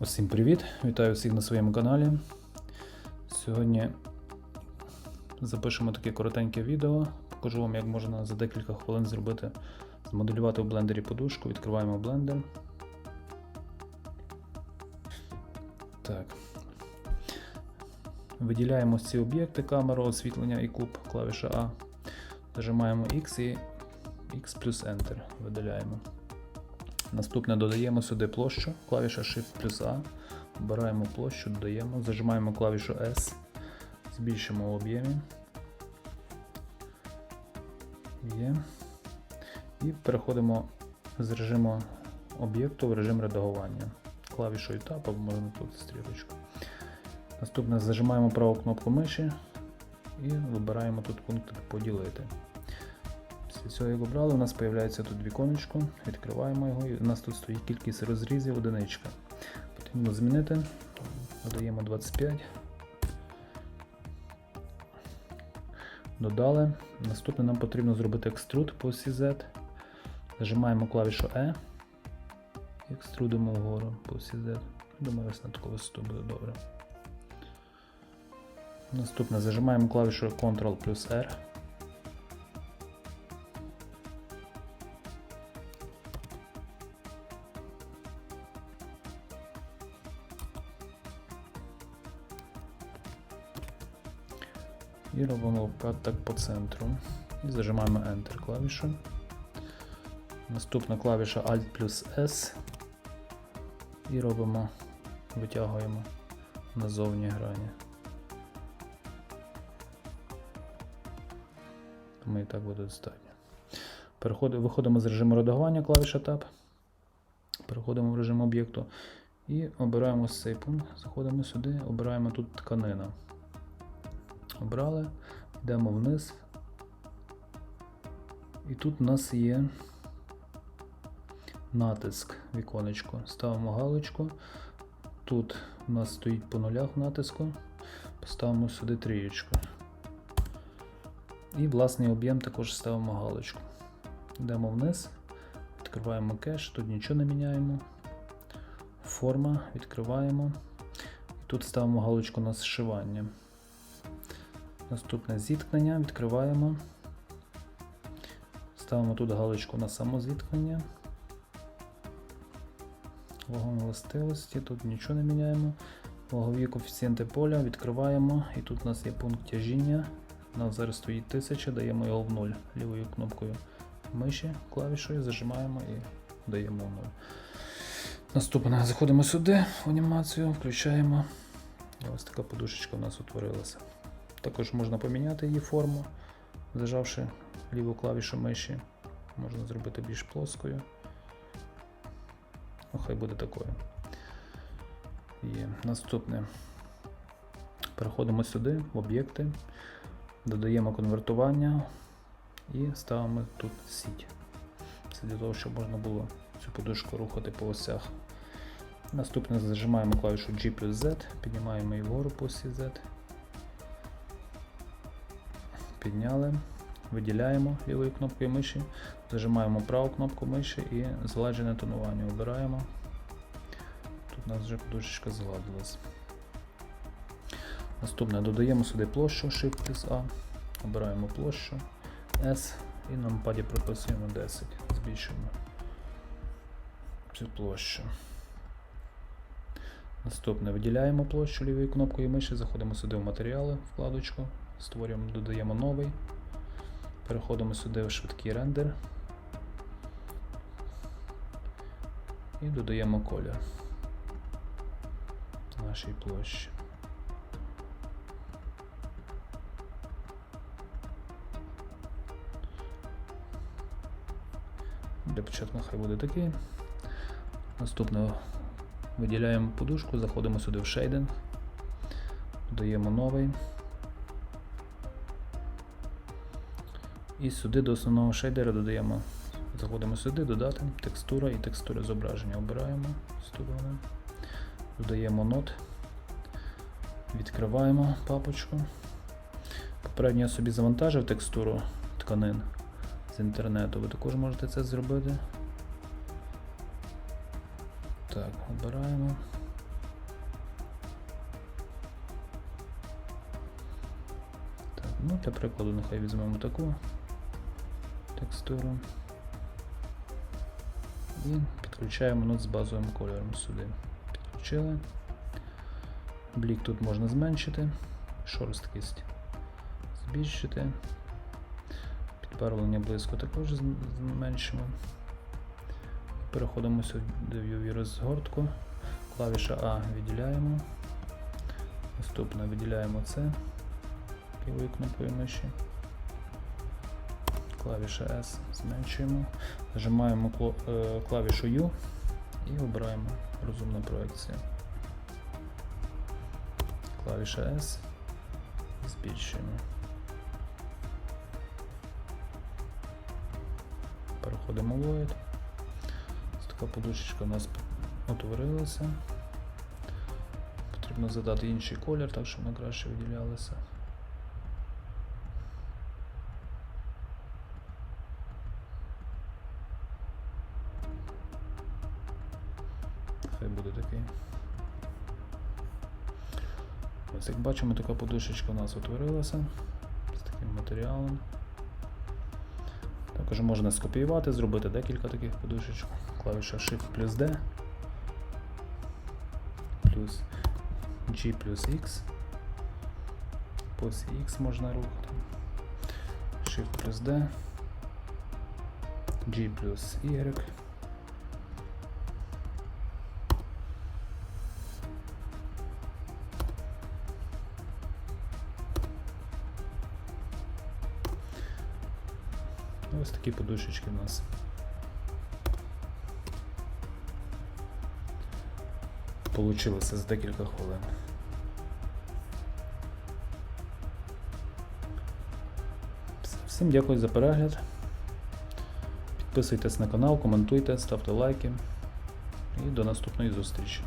Усім привіт! Вітаю всіх на своєму каналі. Сьогодні запишемо таке коротеньке відео. Покажу вам, як можна за декілька хвилин зробити, змоделювати в блендері подушку. Відкриваємо блендер. Так. Виділяємо ці об'єкти, камеру, освітлення і куб, клавіша А. Нажимаємо X і X плюс Enter. Видаляємо. Наступне додаємо сюди площу, клавіша Shift плюс А. Обираємо площу, додаємо, зажимаємо клавішу S, збільшимо в об'ємі. Є. І переходимо з режиму об'єкту в режим редагування. Клавішою Tab або можна тут стрілочку. Наступне зажимаємо праву кнопку миші і вибираємо тут пункт поділити. Після цього, як обрали, у нас з'являється тут віконечко, відкриваємо його, і у нас тут стоїть кількість розрізів одиничка. Потрібно змінити, додаємо 25. Додали. Наступне нам потрібно зробити екструд по осі Z. Зажимаємо клавішу E. Екструдимо вгору по осі Z. Думаю, ось на таку висоту буде добре. Наступне зажимаємо клавішу Ctrl плюс R. І робимо обкат так по центру. І зажимаємо Enter клавішу. Наступна клавіша Alt плюс S. І робимо, витягуємо назовні грані. Тому і так буде достатньо. Переходимо, виходимо з режиму редагування, клавіша Tab. Переходимо в режим об'єкту і обираємо цей пункт. Заходимо сюди, обираємо тут тканина. Обрали, йдемо вниз. І тут у нас є натиск віконечко. Ставимо галочку. Тут у нас стоїть по нулях натиску. Поставимо сюди трієчку. І власний об'єм також ставимо галочку. Йдемо вниз, відкриваємо кеш, тут нічого не міняємо. Форма, відкриваємо. І тут ставимо галочку на зшивання. Наступне зіткнення, відкриваємо. Ставимо тут галочку на самозіткнення. Вагон властивості, тут нічого не міняємо. Вагові коефіцієнти поля відкриваємо. І тут у нас є пункт тяжіння. У нас зараз стоїть 1000, даємо його в 0 лівою кнопкою миші, клавішою, зажимаємо і даємо в 0. Наступне заходимо сюди в анімацію, включаємо. І ось така подушечка у нас утворилася. Також можна поміняти її форму, зажавши ліву клавішу миші. Можна зробити більш плоскою. Ну, хай буде такою. І наступне. Переходимо сюди, в об'єкти, додаємо конвертування і ставимо тут сіть. Це для того, щоб можна було цю подушку рухати по осях. Наступне зажимаємо клавішу G плюс Z, піднімаємо її вгору по осі Z. Підняли, виділяємо лівою кнопкою миші, зажимаємо праву кнопку миші і згладжене тонування обираємо. Тут у нас вже подушечка згладилась. Наступне додаємо сюди площу Shift плюс A, обираємо площу S і на паді прописуємо 10, збільшуємо цю площу. Наступне виділяємо площу лівою кнопкою миші, заходимо сюди в матеріали, вкладочку, створюємо, додаємо новий. Переходимо сюди в швидкий рендер і додаємо колір нашій площі. Для початку хай буде такий. Наступне виділяємо подушку, заходимо сюди в шейдинг, додаємо новий. І сюди до основного шейдера додаємо. Заходимо сюди, додати, текстура і текстура зображення. Обираємо, вступимо, додаємо нот, відкриваємо папочку. Попередньо я собі завантажив текстуру тканин з інтернету. Ви також можете це зробити. Так, обираємо. Так, ну Для прикладу нехай візьмемо таку текстуру. І підключаємо нот з базовим кольором сюди. Підключили. Блік тут можна зменшити, шорсткість збільшити. Підбарвлення близько також зменшимо. Переходимо в UV розгортку. Клавіша А виділяємо. Наступне виділяємо це лівою кнопкою миші. Клавіша S зменшуємо. Нажимаємо е, клавішу U і обираємо розумна проекція. Клавіша S збільшуємо. Переходимо в Void. Така подушечка у нас утворилася. Потрібно задати інший колір, так щоб вона краще виділялася. Хай буде такий. Ось як бачимо, така подушечка у нас утворилася з таким матеріалом. Також можна скопіювати, зробити декілька таких подушечок. Клавіша Shift плюс D плюс G плюс X. По осі X можна рухати. Shift плюс D. G плюс Y. Ось такі подушечки у нас. Получилося за декілька хвилин. Всім дякую за перегляд. Підписуйтесь на канал, коментуйте, ставте лайки. І до наступної зустрічі.